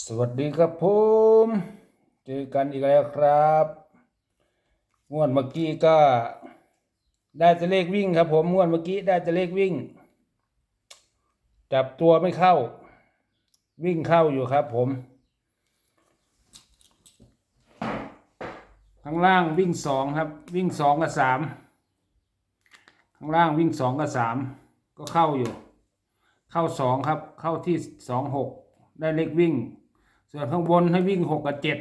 สวัสดีครับผมเจอกันอีกแล้วครับงวดเมื่อกี้ก็ ได้แต่เลขวิ่งครับ ผมงวดเมื่อกี้ได้แต่เลขวิ่ง จับตัวไม่เข้า วิ่งเข้าอยู่ครับ ผม ข้างล่างวิ่งสองครับ วิ่งสองกับสามข้างล่างวิ่งสองกับสามก็เข้าอยู่ เข้าสองครับ เข้าที่สองหกได้เลขวิ่ง ส่วนข้างบนให้วิ่งหกกับเจ็ด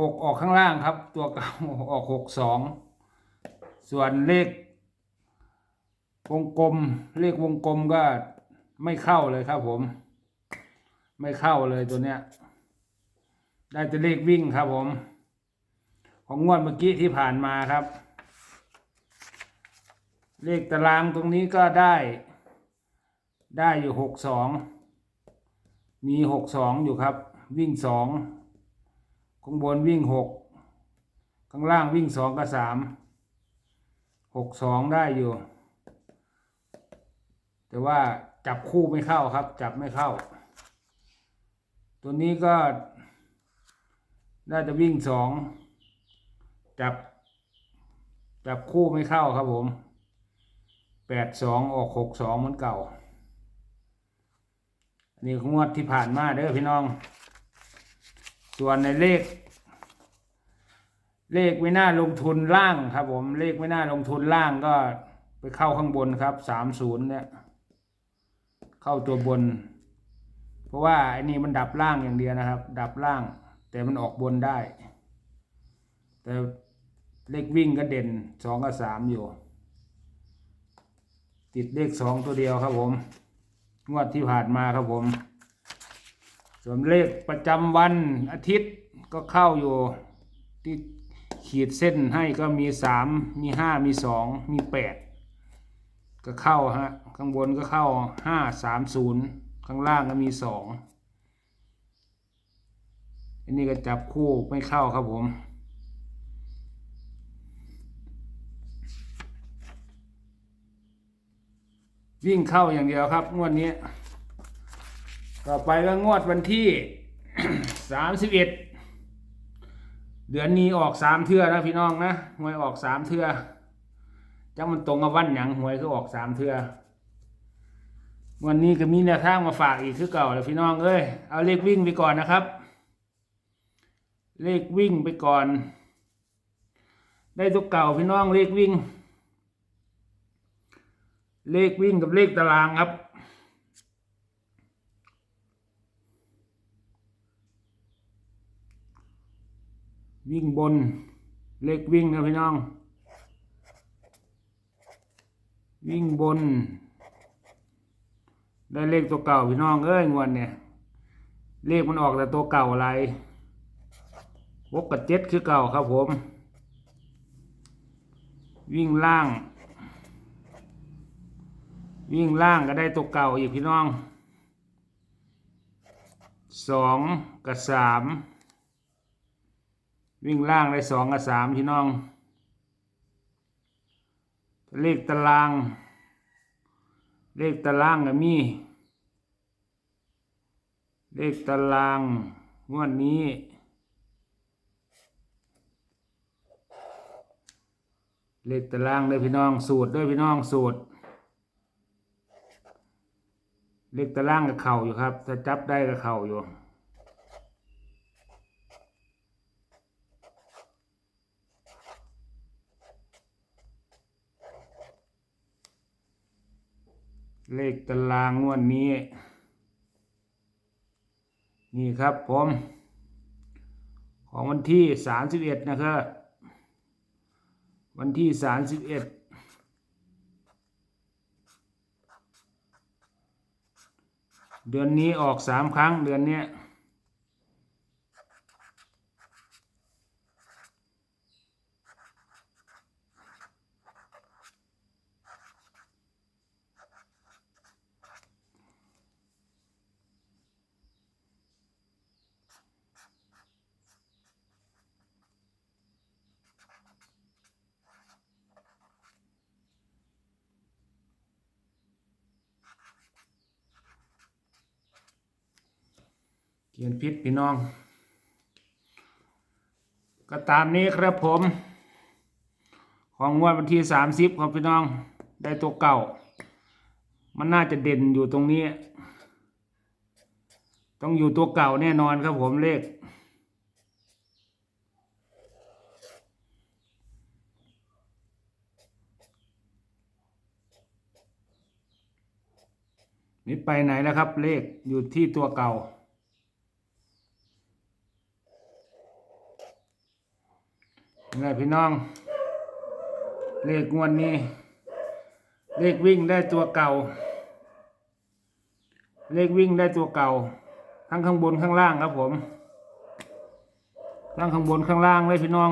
หกออกข้างล่างครับ ตัวเก่าออกหกสองส่วนเลข วงกลม เลขวงกลมก็ไม่เข้าเลยครับผม ไม่เข้าเลยตัวเนี้ย ได้แต่เลขวิ่งครับผม ของงวดเมื่อกี้ที่ผ่านมาครับ เลขตารางตรงนี้ก็ได้ ได้อยู่หกสอง มีหกสองอยู่ครับ วิ่งสองข้างบนวิ่งหกข้างล่างวิ่งสองกับสามหกสองได้อยู่ แต่ว่าจับคู่ไม่เข้าครับ จับไม่เข้า ตัวนี้ก็ น่าจะวิ่งสองจับ จับคู่ไม่เข้าครับผมแปดสองออกหกสองเหมือนเก่า นนี้งวดที่ผ่านมาเด้อพี่น้อง ส่วนในเลข เลขไม่น่าลงทุนล่างครับ ผมเลขไม่น่าลงทุนล่างก็ไปเข้าข้างบนครับสามศูนย์เนี่ย เข้าตัวบน เพราะว่าไอ้นี่มันดับล่างอย่างเดียวนะครับ ดับล่าง แต่มันออกบนได้ แต่เลขวิ่งก็เด่นสองกับสามอยู่ ติดเลขสองตัวเดียวครับผม งวดที่ผ่านมาครับผม ส่วนเลขประจำวันอาทิตย์ก็เข้าอยู่ที่ขีดเส้นให้ก็มีสามมีห้ามีสองมีแปดก็เข้าฮะ ข้างบนก็เข้าห้าสามศูนย์ข้างล่างก็มีสองอันนี้ก็จับคู่ไม่เข้าครับผม วิ่งเข้าอย่างเดียวครับ งวดนี้ ต่อไปก็งวดวันที่สามสิบเอ็ดเดือนนี้ออกสามเทื่อนะพี่น้องนะหวยออกสามเทื่อจังมันตรงกับวันหยังหวยก็ออกสามเทื่อวันนี้ก็มีแนวทางมาฝากอีกคือเก่าเลยพี่น้องเอ้ยเอาเลขวิ่งไปก่อนนะครับ เลขวิ่งไปก่อน ได้ตัวเก่าพี่น้องเลขวิ่ง เลขวิ่งกับเลขตารางครับ วิ่งบน เลขวิ่งนะพี่น้อง วิ่งบน ได้เลขตัวเก่าพี่น้องเอ้ยงวดเนี่ย เลขมันออกแต่ตัวเก่าอะไรวกกับเจ็ดคือเก่าครับผม วิ่งล่าง วิ่งล่างก็ได้ตัวเก่าอีกพี่น้องสองกับสามวิ่งล่างได้สองกับสามพี่น้อง เลขตาราง เลขตารางก็มี เลขตารางงวดนี้เลขตารางด้วยพี่น้องสูตรด้วยพี่น้องสูตร เลขตารางกับเข่าอยู่ครับ ถ้าจับได้กับเข่าอยู่เลขตารางงวดนนี้ นี่ครับผม ของวันที่ 31 นะครับ วันที่ 31 เดือนนี้ออกสามครั้งเดือนเนี้ย เขียนพิษพี่น้อง ก็ตามนี้ครับผม ของงวดวันที่สามสิบครับพี่น้องได้ตัวเก่า มันน่าจะเด่นอยู่ตรงนี้ ต้องอยู่ตัวเก่าแน่นอนครับผมเลขนี่ไปไหนแล้วครับ เลขอยู่ที่ตัวเก่า นี่พี่น้อง เลขงวดนี้ เลขวิ่งได้ตัวเก่า เลขวิ่งได้ตัวเก่า ทั้งข้างบนข้างล่างครับผมทั้งข้างบนข้างล่างเลยพี่น้อง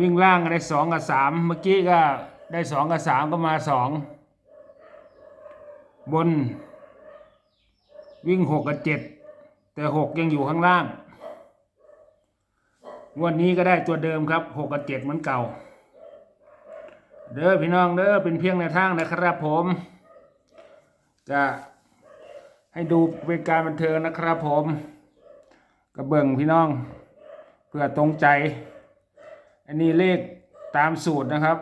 วิ่งล่างก็ได้สองกับสามเมื่อกี้ก็ได้สองกับสามก็มาสองบน วิ่งหกกับเจ็ดแต่หกยังอยู่ข้างล่าง วันนี้ก็ได้ตัวเดิมครับหกกับเจ็ดเหมือนเก่า เด้อพี่น้องเด้อเป็นเพียงในทางนะครับผม จะให้ดูเป็นการบันเทิงนะครับผมกระเบิ่งพี่น้อง เพื่อตรงใจ อันนี้เลขตามสูตรนะครับ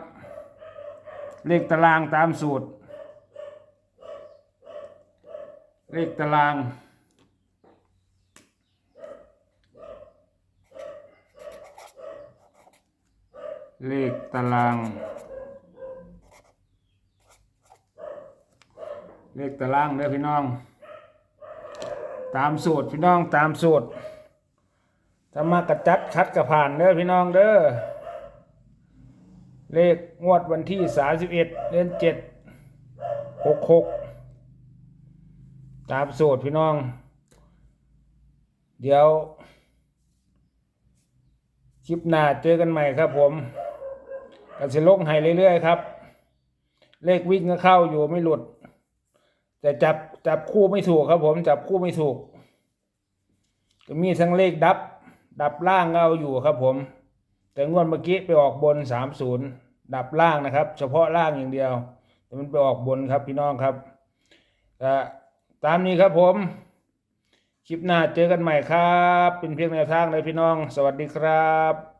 เลขตารางตามสูตร เลขตาราง เลขตาราง เลขตารางเด้อพี่น้อง ตามสูตรพี่น้องตามสูตรถ้ามากระจัดคัดกระผ่านเด้อพี่น้องเด้อ เลขงวดวันที่สามสิบเอ็ดเดือนเจ็ดหกหกตามสูตรพี่น้อง เดี๋ยว คลิปหน้าเจอกันใหม่ครับผม กันสิลงให้เรื่อยๆครับ เลขวิ่งก็เข้าอยู่ไม่หลุด แต่จับจับคู่ไม่ถูกครับ ผมจับคู่ไม่ถูก ก็มีทั้งเลขดับ ดับล่างก็เอาอยู่ครับ ผม แต่งวดเมื่อกี้ไปออกบนสามศูนย์ดับล่างนะครับ เฉพาะล่างอย่างเดียว แต่มันไปออกบนครับพี่น้องครับตามนี้ครับผมคลิปหน้าเจอกันใหม่ครับ เป็นเพียงแนวทางเลยพี่น้อง สวัสดีครับ